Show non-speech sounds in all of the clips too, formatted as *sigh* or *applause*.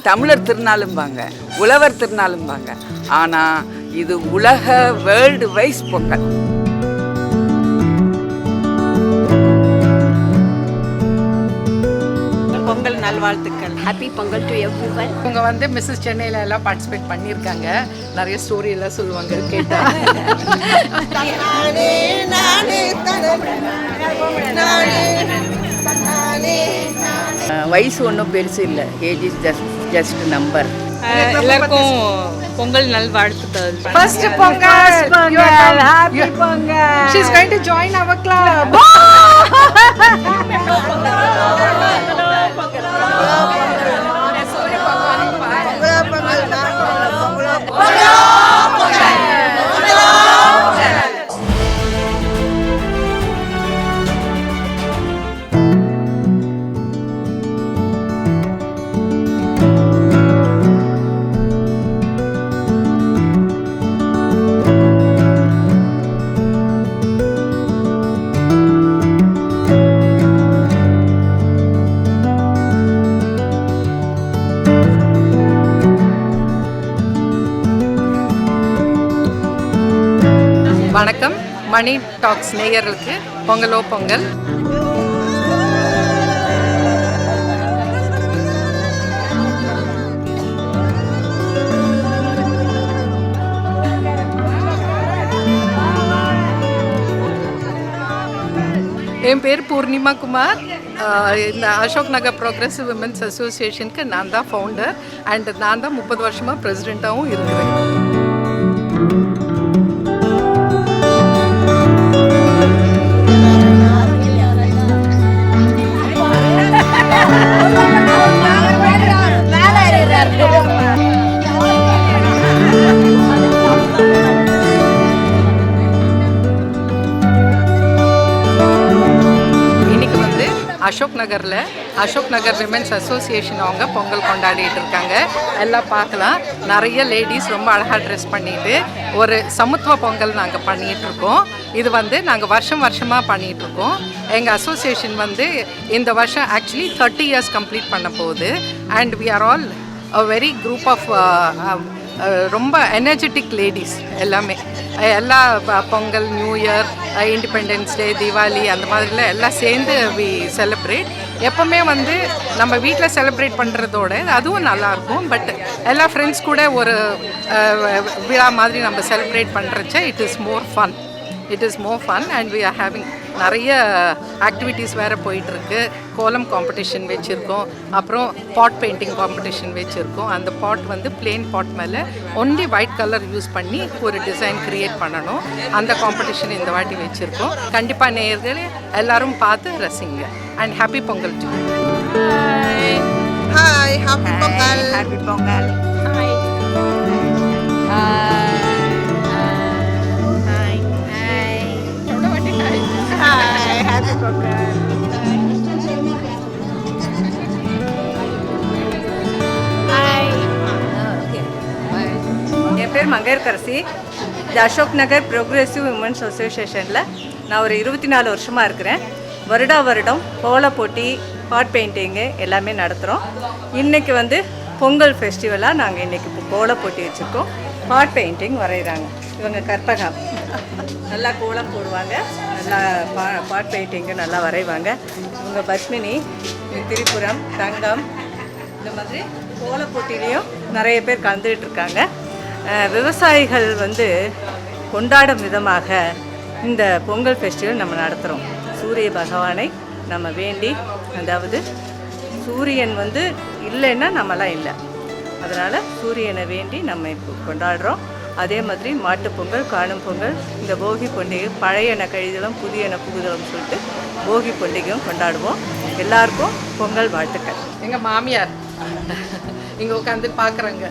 தமிழர் திருநாளும்பாங்க உழவர் திருநாளும்பாங்க. ஆனால் இது உலக வேர்ல்டு வைஸ் பொங்கல். பொங்கல் நல்வாழ்த்துக்கள். Happy Pongal to everyone இவங்க வந்து மிஸ்ஸஸ் சென்னையில எல்லாம் பார்ட்டிசிபேட் பண்ணியிருக்காங்க. நிறைய ஸ்டோரி எல்லாம் சொல்லுவாங்க கேட்டா. வயசு ஒன்றும் பெருசு இல்லை. Age is just just number எல்லாருக்கும் பொங்கல் நல்வாழ்த்துக்கள் first Pongal happy Pongal she is going to join our club money talks நேயர்களுக்கு பொங்கலோ பொங்கல். என் பேர் பூர்ணிமா குமார். இந்த அசோக் நகர் ப்ரோக்ரஸிவ் விமன்ஸ் அசோசியேஷனுக்கு நான் தான் ஃபவுண்டர் அண்ட் நான் தான் முப்பது வருஷமாக ப்ரெசிடெண்ட்டாகவும் இருக்கிறேன். அசோக் நகரில் அசோக் நகர் விமென்ஸ் அசோசியேஷன் அவங்க பொங்கல் கொண்டாடிட்டு இருக்காங்க. எல்லாம் பார்க்கலாம். நிறைய லேடிஸ் ரொம்ப அழகாக ட்ரெஸ் பண்ணிட்டு ஒரு சமத்துவ பொங்கல் நாங்கள் பண்ணிகிட்டு இருக்கோம். இது வந்து நாங்கள் வருஷம் வருஷமாக பண்ணிகிட்டு இருக்கோம். எங்கள் அசோசியேஷன் வந்து இந்த வருஷம் ஆக்சுவலி தேர்ட்டி இயர்ஸ் கம்ப்ளீட் பண்ண போகுது. And we are all a very group of ரொம்ப எனர்ஜெட்டிக் லேடிஸ் எல்லாமே. எல்லா Pongal new year independence day Deepavali அந்த மாதிரிலாம் எல்லாம் சேர்ந்து வி செலிப்ரேட் எப்போவுமே வந்து நம்ம வீட்டில் செலிப்ரேட் பண்ணுறதோட அதுவும் நல்லாயிருக்கும் பட் எல்லா ஃப்ரெண்ட்ஸ் கூட ஒரு விழா மாதிரி நம்ம celebrate பண்ணுறச்ச it is more fun it is more fun and we are having நிறைய ஆக்டிவிட்டீஸ் வேறு போயிட்டுருக்கு. கோலம் காம்படிஷன் வச்சுருக்கோம். அப்புறம் பாட் பெயிண்டிங் காம்படிஷன் வச்சுருக்கோம். அந்த பாட் வந்து பிளேன் பாட் மேலே ஒன்லி ஒயிட் கலர் யூஸ் பண்ணி ஒரு டிசைன் க்ரியேட் பண்ணணும். அந்த காம்படிஷன் இந்த வாட்டி வச்சுருக்கோம். கண்டிப்பாக நேயர்களே எல்லாரும் பார்த்து ரசிங்க. And happy Pongal to hi happy Pongal. Happy Pongal. Hi என் பேர் மங்கையர்கரசி. இது அசோக் நகர் ப்ரோக்ரெசிவ் உமன்ஸ் அசோசியேஷனில் நான் ஒரு இருபத்தி நாலு வருஷமாக இருக்கிறேன். வருடா வருடம் கோல போட்டி ஹாட் பெயிண்டிங்கு எல்லாமே நடத்துகிறோம் இன்றைக்கி வந்து பொங்கல் ஃபெஸ்டிவலாக நாங்கள் இன்றைக்கி இப்போ கோல போட்டி வச்சுருக்கோம். ஹாட் பெயிண்டிங் வரைகிறாங்க இவங்க கற்பகம். நல்லா கோலம் போடுவாங்க. நல்லா பா பாட் பெயிண்டிங்கு நல்லா வரைவாங்க. இவங்க பத்மினி திரிபுரம் தங்கம் இந்த மாதிரி கோல போட்டிலையும் நிறைய பேர் கலந்துகிட்டு இருக்காங்க. விவசாயிகள் வந்து கொண்டாடும் விதமாக இந்த பொங்கல் ஃபெஸ்டிவல் நம்ம நடத்துகிறோம் சூரிய பகவானை நம்ம வேண்டி அதாவது சூரியன் வந்து இல்லைன்னா நம்மலாம் இல்லை. அதனால் சூரியனை வேண்டி நம்ம இப்போ கொண்டாடுறோம். அதே மாதிரி மாட்டுப்பொங்கல் காணும் பொங்கல் இந்த போகி பண்டிகை பழையன கழிதலும் புதியன புகுதலும் சொல்லிட்டு போகி பண்டிகையும் கொண்டாடுவோம். எல்லாருக்கும் பொங்கல் வாழ்த்துக்கள். எங்கள் மாமியார் இங்கே உட்காந்து பார்க்குறாங்க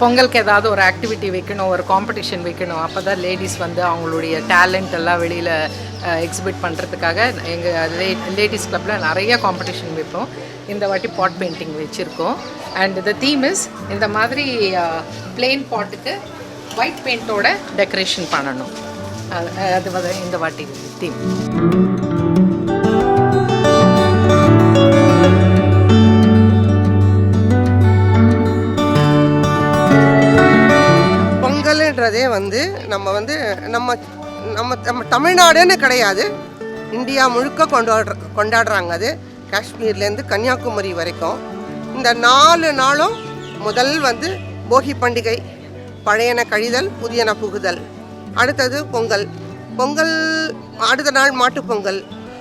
பொங்கலுக்கு ஏதாவது ஒரு ஆக்டிவிட்டி வைக்கணும் ஒரு காம்படிஷன் வைக்கணும். அப்போ தான் லேடிஸ் வந்து அவங்களுடைய டேலண்ட் எல்லாம் வெளியில் எக்ஸிபிட் பண்ணுறதுக்காக எங்கள் லே லேடிஸ் கிளப்பில் நிறைய காம்படிஷன் வைப்போம். இந்த வாட்டி பாட் பெயிண்டிங் வச்சுருக்கோம். அண்ட் த தீம் இஸ் இந்த மாதிரி பிளெயின் பாட்டுக்கு ஒயிட் பெயிண்டோட டெக்கரேஷன் பண்ணணும். அது அது இந்த வாட்டி தீம் பொங்கல்ன்றதே வந்து நம்ம வந்து நம்ம நம்ம நம்ம தமிழ்நாடுன்னு கிடையாது. இந்தியா முழுக்க கொண்டாடுற கொண்டாடுறாங்க அது. காஷ்மீர்லேருந்து கன்னியாகுமரி வரைக்கும். இந்த நாலு நாளும் முதல் வந்து போகி பண்டிகை பழையன கழிதல் புதியன புகுதல். அடுத்தது பொங்கல். பொங்கல் அடுத்த நாள் மாட்டுப்பொங்கல்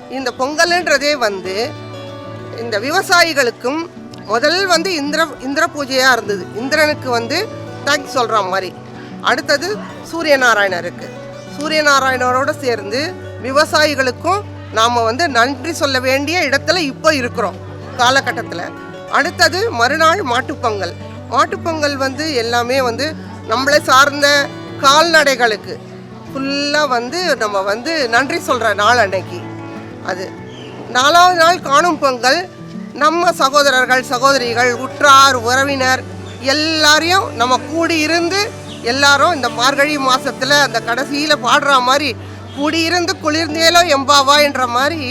இந்த பொங்கல்ன்றதே வந்து இந்த விவசாயிகளுக்கும் முதல் வந்து இந்திர இந்திர பூஜையாக இருந்தது. இந்திரனுக்கு வந்து தேங்க்ஸ் சொல்கிற மாதிரி. அடுத்தது சூரிய நாராயணருக்கு சூரியநாராயணரோட சேர்ந்து விவசாயிகளுக்கும் நாம் வந்து நன்றி சொல்ல வேண்டிய இடத்துல இப்போ இருக்கிறோம் காலகட்டத்தில். அடுத்தது மறுநாள் மாட்டுப்பொங்கல். மாட்டுப்பொங்கல் வந்து எல்லாமே வந்து நம்மளை சார்ந்த கால்நடைகளுக்கு ஃபுல்லாக வந்து நம்ம வந்து நன்றி சொல்கிற நாள் அன்னைக்கு. அது நாலாவது நாள் காணும் பொங்கல். நம்ம சகோதரர்கள் சகோதரிகள் உற்றார் உறவினர் எல்லாரையும் நம்ம கூடி இருந்து எல்லாரும் இந்த மார்கழி மாதத்தில் அந்த கடைசியில் பாடுற மாதிரி கூடியிருந்து குளிர்ந்தேலோ எம்பாவா என்ற மாதிரி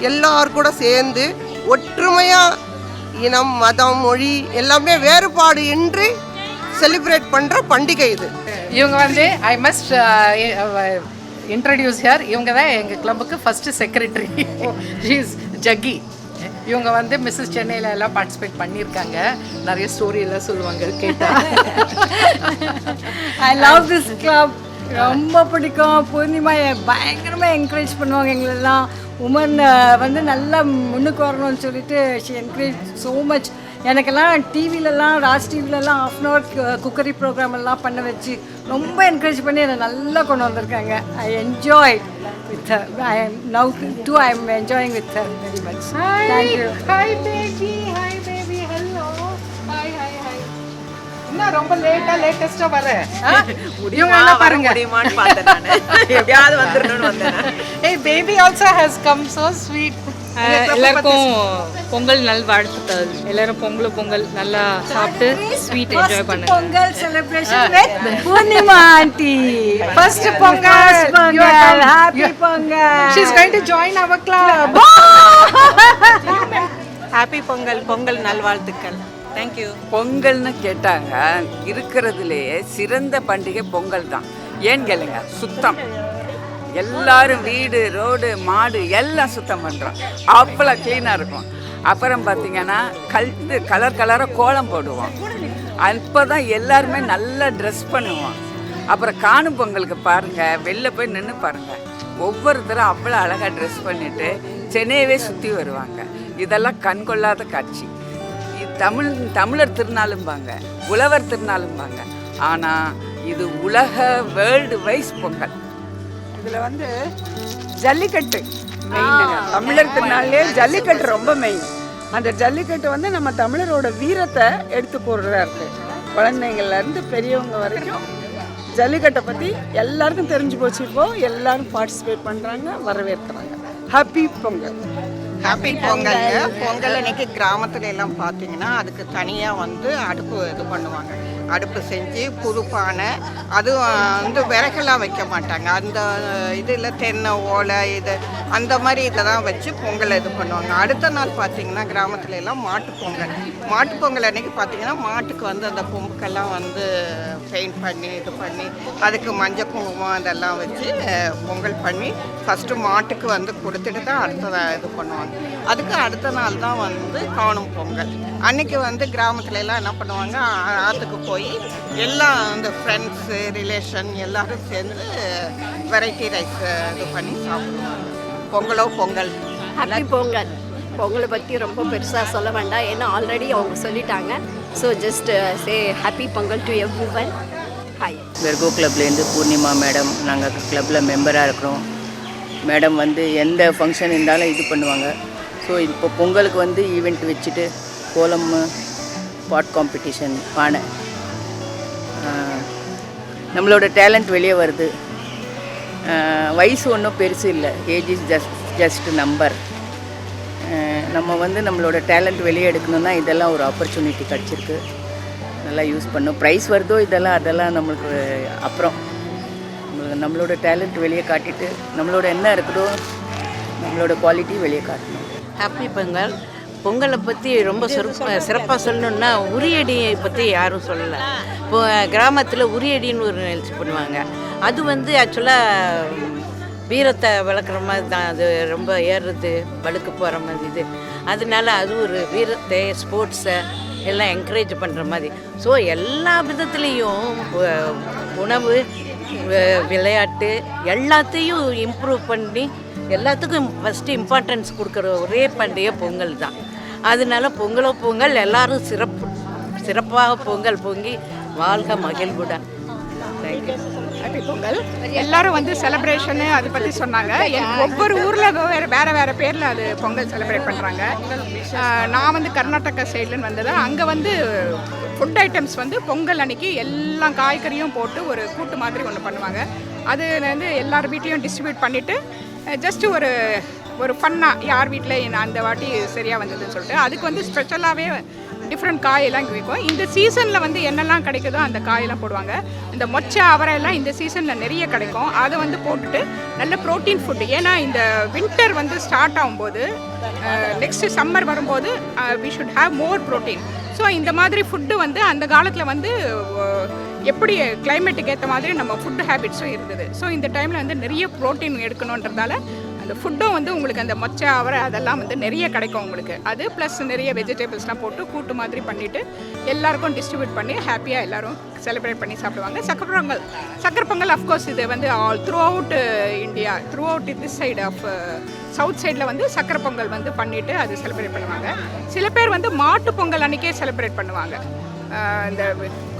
எல்லார் கூட சேர்ந்து ஒற்றுமையாக இனம் மதம் மொழி எல்லாமே வேறுபாடு இன்றி செலிப்ரேட் பண்ணுற பண்டிகை இது. இவங்க வந்து ஐ மஸ்ட் இன்ட்ரடியூஸ் ஹியர் இவங்க தான் எங்கள் கிளப்புக்கு ஃபஸ்ட்டு செக்ரட்டரி இஸ் ஜக்கி இவங்க வந்து மிஸ்ஸஸ் சென்னையில் எல்லாம் பார்ட்டிசிபேட் பண்ணியிருக்காங்க. நிறைய ஸ்டோரி எல்லாம் சொல்லுவாங்க கேட்டா. ஐ லவ் திஸ் கிளப் ரொம்ப பிடிக்கும். பூர்ணிமா பயங்கரமாக என்கரேஜ் பண்ணுவாங்க எங்களெல்லாம். உமன் வந்து நல்லா முன்னுக்கு வரணும்னு சொல்லிட்டு ஷி என்கரேஜ் ஸோ மச் எனக்கெல்லாம் டிவிலலாம் Raj டிவிலலாம் half an hour cookery program எல்லாம் பண்ண வச்சு ரொம்ப என்கரேஜ் பண்ணி என்னை நல்லா கொண்டு வந்திருக்காங்க. I enjoy with I now too I am enjoying with very much thank you hi baby hi baby hello hi hi hi என்ன ரொம்ப லேட்டா லேட்டஸ்டா வர? இவங்க எல்லாம் பாருங்க. முடியுமான்னு பார்த்தேன் நான். *laughs* எப்படியாவது வந்துடணும்னு வந்தேன் ஏய் baby also has come so sweet எல்லாருக்கும் பொங்கல் நல் வாழ்த்துக்கள். எல்லாரும் பொங்கல் பொங்கல் நல்லா சாப்பிட்டு ஸ்வீட் என்ஜாய் பண்ணுங்க. Pongal celebration with Purnima aunty first Pongal. Pongal. Happy Pongal. She is going to join our club happy Pongal Pongal நல்வாழ்த்துக்கள் தேங்க்யூ பொங்கல்னு கேட்டாங்க இருக்கிறதுலேயே சிறந்த பண்டிகை பொங்கல் தான் ஏன்னு கேளுங்க சுத்தம். எல்லாரும் வீடு ரோடு மாடு எல்லாம் சுத்தம் பண்ணுறோம் அவ்வளோ க்ளீனாக இருக்கும். அப்புறம் பார்த்தீங்கன்னா கல் இது கலர் கலராக கோலம் போடுவோம். அப்போ தான் எல்லாருமே நல்லா ட்ரெஸ் பண்ணுவோம். அப்புறம் காணும் பொங்கலுக்கு பாருங்கள் வெளில போய் நின்று பாருங்கள் ஒவ்வொருத்தரும் அவ்வளோ அழகாக ட்ரெஸ் பண்ணிவிட்டு சென்னையவே சுற்றி வருவாங்க. இதெல்லாம் கண்கொள்ளாத காட்சி. இது தமிழ் தமிழர் திருநாளும்பாங்க உழவர் திருநாளும்பாங்க ஆனால் இது உலக வேர்ல்டு வைஸ் பொங்கல். இதில் வந்து ஜல்லிக்கட்டு மெயினுங்க தமிழர் திருநாள்லேயே ஜல்லிக்கட்டு ரொம்ப மெயின் அந்த ஜல்லிக்கட்டு வந்து நம்ம தமிழரோட வீரத்தை எடுத்து போடுறதா இருக்கு குழந்தைங்கள்லேருந்து பெரியவங்க வரைக்கும் ஜல்லிக்கட்டை பற்றி எல்லாருக்கும் தெரிஞ்சு போச்சு இப்போ. எல்லாரும் பார்ட்டிசிபேட் பண்ணுறாங்க வரவேற்கிறாங்க. ஹாப்பி பொங்கல். ஹாப்பி பொங்கல்ங்க பொங்கல் அன்னைக்கு கிராமத்துல எல்லாம் பார்த்தீங்கன்னா அதுக்கு தனியாக வந்து அடுப்பு இது பண்ணுவாங்க. அடுப்பு செஞ்சு புதுப்பானை அதுவும் வந்து விறகெல்லாம் வைக்க மாட்டாங்க. அந்த இதில் தென்னை ஓலை இது அந்த மாதிரி இதை தான் வச்சு பொங்கல் இது பண்ணுவாங்க. அடுத்த நாள் பார்த்தீங்கன்னா கிராமத்துல எல்லாம் மாட்டு பொங்கல். மாட்டு பொங்கல் அன்னைக்கு பார்த்தீங்கன்னா மாட்டுக்கு வந்து அந்த கொம்புக்கெல்லாம் வந்து பெயிண்ட் பண்ணி இது பண்ணி அதுக்கு மஞ்சள் குங்குமம் அதெல்லாம் வச்சு பொங்கல் பண்ணி ஃபஸ்ட்டு மாட்டுக்கு வந்து கொடுத்துட்டு தான் அடுத்ததாக இது பண்ணுவாங்க. அதுக்கு அடுத்த நாள் தான் வந்து காணும் பொங்கல். அன்னைக்கு வந்து கிராமத்துல எல்லாம் என்ன பண்ணுவாங்க ஆ- ஆற்றுக்கு போய் எல்லாம் அந்த ஃப்ரெண்ட்ஸு ரிலேஷன் எல்லாரும் சேர்ந்து வெரைட்டி ரைஸ் இது பண்ணி சாப்பிடுவாங்க. பொங்கலோ பொங்கல். ஹாப்பி பொங்கல். பொங்கலை பற்றி ரொம்ப பெருசாக சொல்ல வேண்டாம். ஏன்னா ஆல்ரெடி அவங்க சொல்லிட்டாங்க. So just say happy Pongal to everyone hi Virgo கிளப்லேருந்து Purnima madam நாங்கள் கிளப்பில் மெம்பராக இருக்கிறோம். மேடம் வந்து எந்த ஃபங்க்ஷன் இருந்தாலும் இது பண்ணுவாங்க. ஸோ இப்போ பொங்கலுக்கு வந்து ஈவெண்ட் வச்சுட்டு கோலம் பாட் காம்படிஷன் பானை நம்மளோட டேலண்ட் வெளியே வருது. வயசு ஒன்றும் பெருசு இல்லை. Age is just just number நம்ம வந்து நம்மளோட டேலண்ட் வெளியே எடுக்கணும்னா இதெல்லாம் ஒரு ஆப்பர்ச்சுனிட்டி கிடச்சிருக்கு. நல்லா யூஸ் பண்ணும். ப்ரைஸ் வருதோ இதெல்லாம் அதெல்லாம் நம்மளுக்கு அப்புறம். நம்மளுக்கு நம்மளோட டேலண்ட் வெளியே காட்டிட்டு நம்மளோட என்ன இருக்குதோ நம்மளோட குவாலிட்டி வெளியே காட்டணும். ஹாப்பி பொங்கல். பொங்கலை பற்றி ரொம்ப சிறப்பாக சிறப்பாக சொல்லணுன்னா உரியடியை பற்றி யாரும் சொல்லலை. இப்போ கிராமத்தில் உரியடின்னு ஒரு நிகழ்ச்சி பண்ணுவாங்க. அது வந்து ஆக்சுவலாக வீரத்தை வளர்க்குற மாதிரி தான். அது ரொம்ப ஏறுறது வழுக்கு போகிற மாதிரி இது. அதனால அது ஒரு வீரத்தை ஸ்போர்ட்ஸை எல்லாம் என்கரேஜ் பண்ணுற மாதிரி. ஸோ எல்லா விதத்துலேயும் உணவு விளையாட்டு எல்லாத்தையும் இம்ப்ரூவ் பண்ணி எல்லாத்துக்கும் ஃபஸ்ட்டு இம்பார்ட்டன்ஸ் கொடுக்குற ஒரே பண்டிகை பொங்கல் தான். அதனால பொங்கலோ பொங்கல் எல்லாரும் சிறப்பு சிறப்பாக பொங்கல் பொங்கி வாழ்க மகிழ்வுடன். ஹாப்பி பொங்கல். எல்லாரும் வந்து செலிப்ரேஷனு அதை பற்றி சொன்னாங்க. என் ஒவ்வொரு ஊரில் வேறு வேறு வேறு பேரில் அது பொங்கல் செலிப்ரேட் பண்ணுறாங்க நான் வந்து கர்நாடகா சைட்லன்னு வந்தது. அங்கே வந்து ஃபுட் ஐட்டம்ஸ் வந்து பொங்கல் அன்னைக்கு எல்லா காய்கறியும் போட்டு ஒரு கூட்டு மாதிரி ஒன்று பண்ணுவாங்க. அது வந்து எல்லார் வீட்லேயும் டிஸ்ட்ரிபியூட் பண்ணிவிட்டு ஜஸ்ட் ஒரு ஒரு ஃபன்னாக யார் வீட்டில் அந்த வாட்டி சரியாக வந்ததுன்னு சொல்லிட்டு அதுக்கு வந்து ஸ்பெஷலாகவே டிஃப்ரெண்ட் காயெல்லாம் இங்கே விற்கும் இந்த சீசனில் வந்து என்னெல்லாம் கிடைக்குதோ அந்த காயெல்லாம் போடுவாங்க. இந்த மொச்சை அவரை எல்லாம் இந்த சீசனில் நிறைய கிடைக்கும். அதை வந்து போட்டுட்டு நல்ல ப்ரோட்டீன் ஃபுட்டு ஏன்னா இந்த வின்டர் வந்து ஸ்டார்ட் ஆகும்போது நெக்ஸ்ட்டு சம்மர் வரும்போது we should have more protein so இந்த மாதிரி ஃபுட்டு வந்து அந்த காலத்தில் வந்து எப்படி கிளைமேட்டுக்கு ஏற்ற மாதிரி நம்ம ஃபுட் ஹேபிட்ஸும் இருந்தது. ஸோ இந்த டைமில் வந்து நிறைய ப்ரோட்டீன் எடுக்கணுன்றதால அந்த ஃபுட்டும் வந்து உங்களுக்கு அந்த மொச்சை அவரை அதெல்லாம் வந்து நிறைய கிடைக்கும் உங்களுக்கு. அது ப்ளஸ் நிறைய வெஜிடபிள்ஸ்லாம் போட்டு கூட்டு மாதிரி பண்ணிவிட்டு எல்லாருக்கும் டிஸ்ட்ரிபியூட் பண்ணி ஹாப்பியாக எல்லாரும் செலிப்ரேட் பண்ணி சாப்பிடுவாங்க. சக்கர பொங்கல் சக்கரை பொங்கல் அஃப்கோர்ஸ் இது வந்து all throughout India throughout this side of south சைடில் வந்து சக்கரை பொங்கல் வந்து பண்ணிவிட்டு அது செலிப்ரேட் பண்ணுவாங்க. சில பேர் வந்து மாட்டு பொங்கல் அன்றைக்கே செலிப்ரேட் பண்ணுவாங்க. இந்த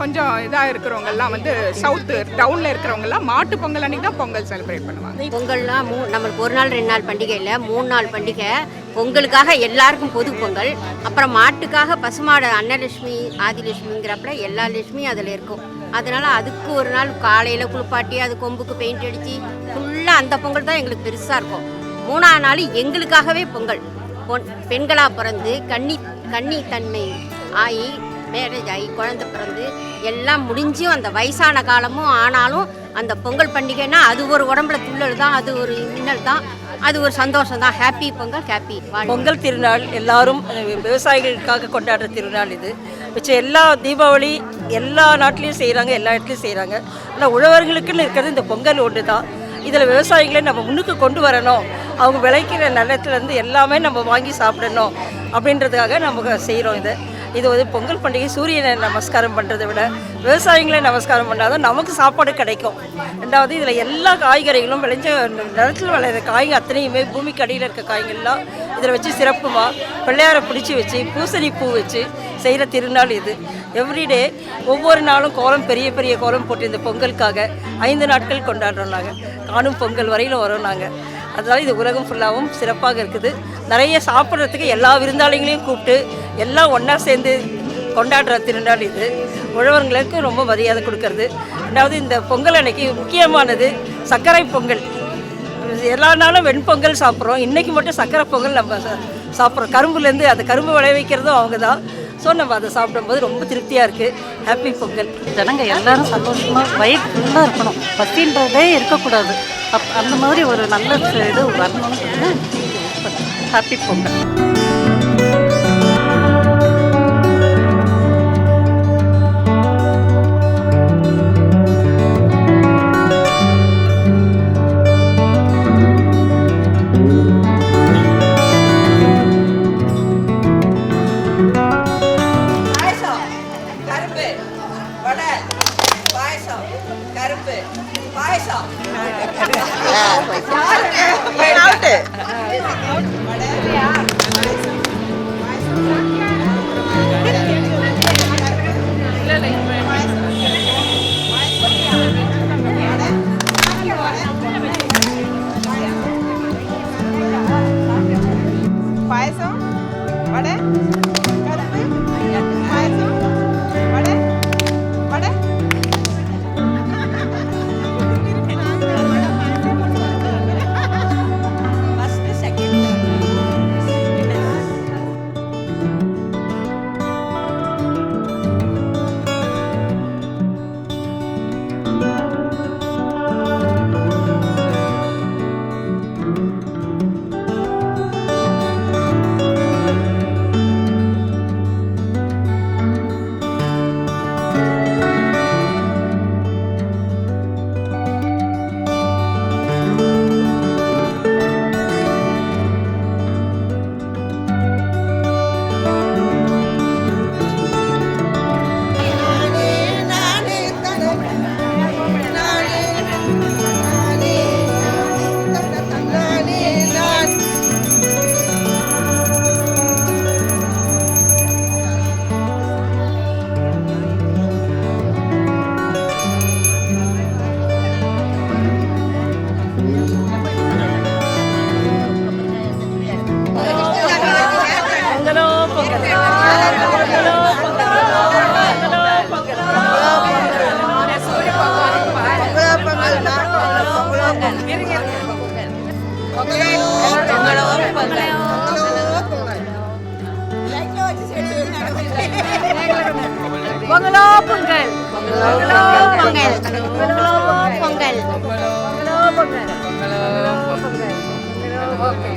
கொஞ்சம் இதாக இருக்கிறவங்கெல்லாம் வந்து சவுத்து டவுனில் இருக்கிறவங்கெல்லாம் மாட்டு பொங்கல் அன்றைக்கி தான் பொங்கல் செலிப்ரேட் பண்ணுவாங்க. பொங்கல்னால் மூ நம்மளுக்கு ஒரு நாள் ரெண்டு நாள் பண்டிகை இல்லை மூணு நாள் பண்டிகை. பொங்கலுக்காக எல்லாருக்கும் பொது பொங்கல். அப்புறம் மாட்டுக்காக பசுமாடு அன்னலட்சுமி ஆதிலட்சுமிங்கிறப்பல எல்லா லட்சுமியும் அதில் இருக்கும். அதனால் அதுக்கு ஒரு நாள் காலையில் குளிப்பாட்டி அது கொம்புக்கு பெயிண்ட் அடித்து ஃபுல்லாக அந்த பொங்கல் தான் எங்களுக்கு பெருசாக இருக்கும். மூணாவது நாள் எங்களுக்காகவே பொங்கல். பொன் பெண்களாக பிறந்து கன்னி கன்னி தன்மை ஆகி மேரேஜ் ஆகி குழந்த பிறந்து எல்லாம் முடிஞ்சும் அந்த வயசான காலமும் ஆனாலும் அந்த பொங்கல் பண்டிகைன்னா அது ஒரு உடம்புல துள்ளல் தான் அது ஒரு மின்னல் தான் அது ஒரு சந்தோஷம் தான். ஹாப்பி பொங்கல் ஹாப்பி பொங்கல் திருநாள் எல்லாரும் விவசாயிகளுக்காக கொண்டாடுற திருநாள் இது. மிச்சம் எல்லா தீபாவளி எல்லா நாட்டிலையும் செய்கிறாங்க எல்லா இடத்துலையும் செய்கிறாங்க ஆனால் உழவர்களுக்குன்னு இருக்கிறது இந்த பொங்கல் ஒன்று தான். இதில் விவசாயிகளை நம்ம முன்னுக்கு கொண்டு வரணும். அவங்க விளைக்கிற நிலத்துலேருந்து எல்லாமே நம்ம வாங்கி சாப்பிடணும் அப்படின்றதுக்காக நம்ம செய்கிறோம் இதை. இது வந்து பொங்கல் பண்டிகை சூரியனை நமஸ்காரம் பண்ணுறதை விட விவசாயிகளை நமஸ்காரம் பண்ணாதான் நமக்கு சாப்பாடு கிடைக்கும். ரெண்டாவது இதில் எல்லா காய்கறிகளும் விளைஞ்ச நிலத்தில் விளையிற காய்கள் அத்தனையுமே பூமிக்கு அடியில் இருக்க காய்கள்லாம் இதில் வச்சு சிறப்புமாக பிள்ளையாரை பிடிச்சி வச்சு பூசணி பூ வச்சு செய்கிற திருநாள் இது. எவ்ரிடே ஒவ்வொரு நாளும் கோலம் பெரிய பெரிய கோலம் போட்டு இந்த பொங்கலுக்காக ஐந்து நாட்கள் கொண்டாடுறோம் நாங்கள் காணும் பொங்கல் வரையிலும் வரோம் நாங்கள் அதனால் இது உலகம் ஃபுல்லாகவும் சிறப்பாக இருக்குது. நிறைய சாப்பிட்றதுக்கு எல்லா விருந்தாளிகளையும் கூப்பிட்டு எல்லாம் ஒன்றா சேர்ந்து கொண்டாடுற திருநாள் இது. உழவர்களுக்கு ரொம்ப மரியாதை கொடுக்கறது. ரெண்டாவது இந்த பொங்கல் அன்னைக்கு முக்கியமானது சர்க்கரை பொங்கல். எல்லா நாளும் வெண்பொங்கல் சாப்பிட்றோம். இன்றைக்கி மட்டும் சர்க்கரை பொங்கல் நம்ம சாப்பிட்றோம். கரும்புலேருந்து அந்த கரும்பு விளைவிக்கிறதும் அவங்க தான் ஸோ நம்ம அதை சாப்பிடும்போது ரொம்ப திருப்தியாக இருக்குது ஹாப்பி பொங்கல். ஜனங்க எல்லாரும் சந்தோஷமாக வயிறு ஃபுல்லாக இருக்கணும். பசின்றதே இருக்கக்கூடாது. அப் அந்த மாதிரி ஒரு நல்ல இது வரணும்னு ஹாப்பி பொங்கல். வடை பொங்கலோ பொங்கல் பொங்கலோ பொங்கல்